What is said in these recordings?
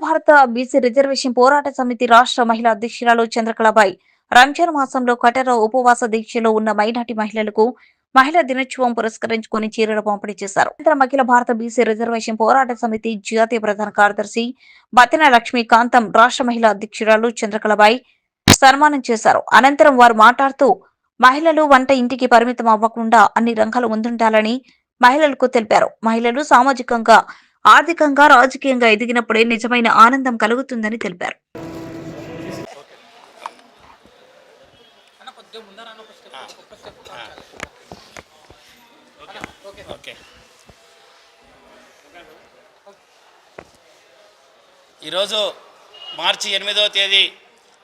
భారత BC reservation పోరాట సమితి రాష్ట్ర మహిళా అధ్యక్షురాలు చంద్రకళాబాయి. రంజాన్ మాసంలో కఠోర ఉపవాస దీక్షలో ఉన్న మైనార్టీ మహిళలకు మహిళా దినోత్సవం పురస్కరించుకుని చీరలు పంపిణీ చేశారు. అనంతరం అఖిల భారత బీసీ రిజర్వేషన్ పోరాట సమితి జాతీయ ప్రధాన కార్యదర్శి బతిన లక్ష్మీకాంతం రాష్ట్ర మహిళా అధ్యక్షురాలు చంద్రకళాబాయి సన్మానం చేశారు. అనంతరం వారు మాట్లాడుతూ మహిళలు వంట ఇంటికి పరిమితం అవ్వకుండా అన్ని రంగాలు ముందుండాలని మహిళలకు తెలిపారు. మహిళలు సామాజికంగా ఆర్థికంగా రాజకీయంగా ఎదిగినప్పుడే నిజమైన ఆనందం కలుగుతుందని తెలిపారు. ఓకే ఈరోజు మార్చి ఎనిమిదవ తేదీ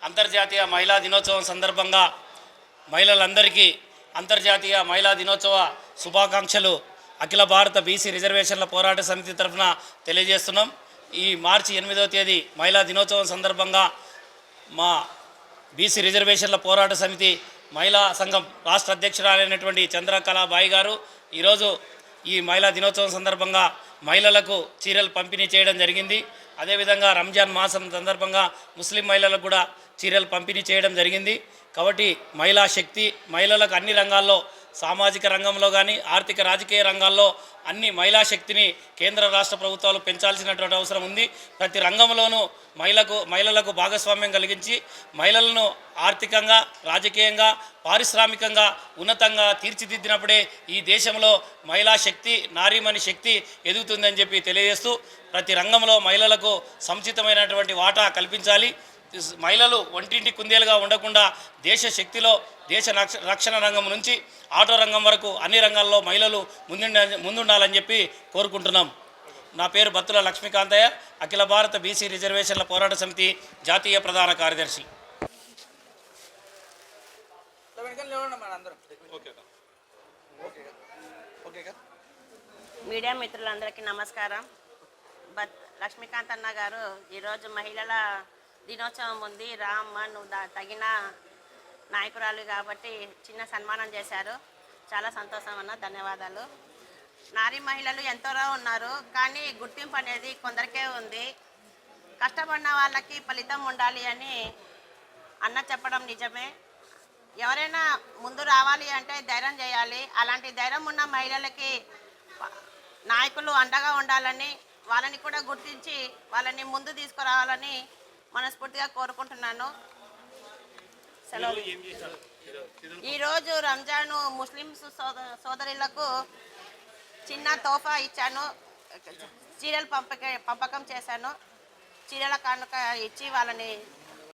అంతర్జాతీయ మహిళా దినోత్సవం సందర్భంగా మహిళలందరికీ అంతర్జాతీయ మహిళా దినోత్సవ శుభాకాంక్షలు అఖిల భారత బీసీ రిజర్వేషన్ల పోరాట సమితి తరఫున తెలియజేస్తున్నాం. ఈ మార్చి ఎనిమిదవ తేదీ మహిళా దినోత్సవం సందర్భంగా మా బీసీ రిజర్వేషన్ల పోరాట సమితి మహిళా సంఘం రాష్ట్ర అధ్యక్షురాలైనటువంటి చంద్రకళాబాయి గారు ఈరోజు ఈ మహిళా దినోత్సవం సందర్భంగా మహిళలకు చీరలు పంపిణీ చేయడం జరిగింది. అదేవిధంగా రంజాన్ మాసం సందర్భంగా ముస్లిం మహిళలకు కూడా చీరలు పంపిణీ చేయడం జరిగింది. కాబట్టి మహిళా శక్తి మహిళలకు అన్ని రంగాల్లో సామాజిక రంగంలో కానీ ఆర్థిక రాజకీయ రంగాల్లో అన్ని మహిళా శక్తిని కేంద్ర రాష్ట్ర ప్రభుత్వాలు పెంచాల్సినటువంటి అవసరం ఉంది. ప్రతి రంగంలోనూ మహిళకు మహిళలకు భాగస్వామ్యం కలిగించి మహిళలను ఆర్థికంగా రాజకీయంగా పారిశ్రామికంగా ఉన్నతంగా తీర్చిదిద్దినప్పుడే ఈ దేశంలో మహిళా శక్తి నారీమణి శక్తి ఎదుగుతుందని చెప్పి తెలియజేస్తూ ప్రతి రంగంలో మహిళలకు సముచితమైనటువంటి వాటా కల్పించాలి. మహిళలు ఒంటింటి కుందేలుగా ఉండకుండా దేశ శక్తిలో దేశ రక్ష- రక్షణ రంగం నుంచి ఆటో రంగం వరకు అన్ని రంగాల్లో మహిళలు ముందుండ ముందుండాలని చెప్పి కోరుకుంటున్నాం. నా పేరు బత్తుల లక్ష్మీకాంతయ్య అఖిల భారత బీసీ రిజర్వేషన్ల పోరాట సమితి జాతీయ ప్రధాన కార్యదర్శి. మీడియా మిత్రులందరికీ నమస్కారం. బత్ లక్ష్మీకాంత్ అన్న గారు ఈరోజు మహిళల దినోత్సవం ఉంది. రామ్మ నువ్వు దా- తగిన నాయకురాలు కాబట్టి చిన్న సన్మానం చేశారు. చాలా సంతోషం అన్న ధన్యవాదాలు. నారీ మహిళలు ఎంతోరా ఉన్నారు కానీ గుర్తింపు అనేది కొందరికే ఉంది. కష్టపడిన వాళ్ళకి ఫలితం ఉండాలి అని అన్న చెప్పడం నిజమే. ఎవరైనా ముందు రావాలి అంటే ధైర్యం చేయాలి. అలాంటి ధైర్యం ఉన్న మహిళలకి నాయకులు అండగా ఉండాలని వాళ్ళని కూడా గుర్తించి వాళ్ళని ముందు తీసుకురావాలని మనస్ఫూర్తిగా కోరుకుంటున్నాను. సెలవు. ఈరోజు రంజాను ముస్లిమ్స్ సోద సోదరులకు చిన్న తోఫా ఇచ్చాను. చీరలు పంపక పంపకం చేశాను. చీరల కానుక ఇచ్చి వాళ్ళని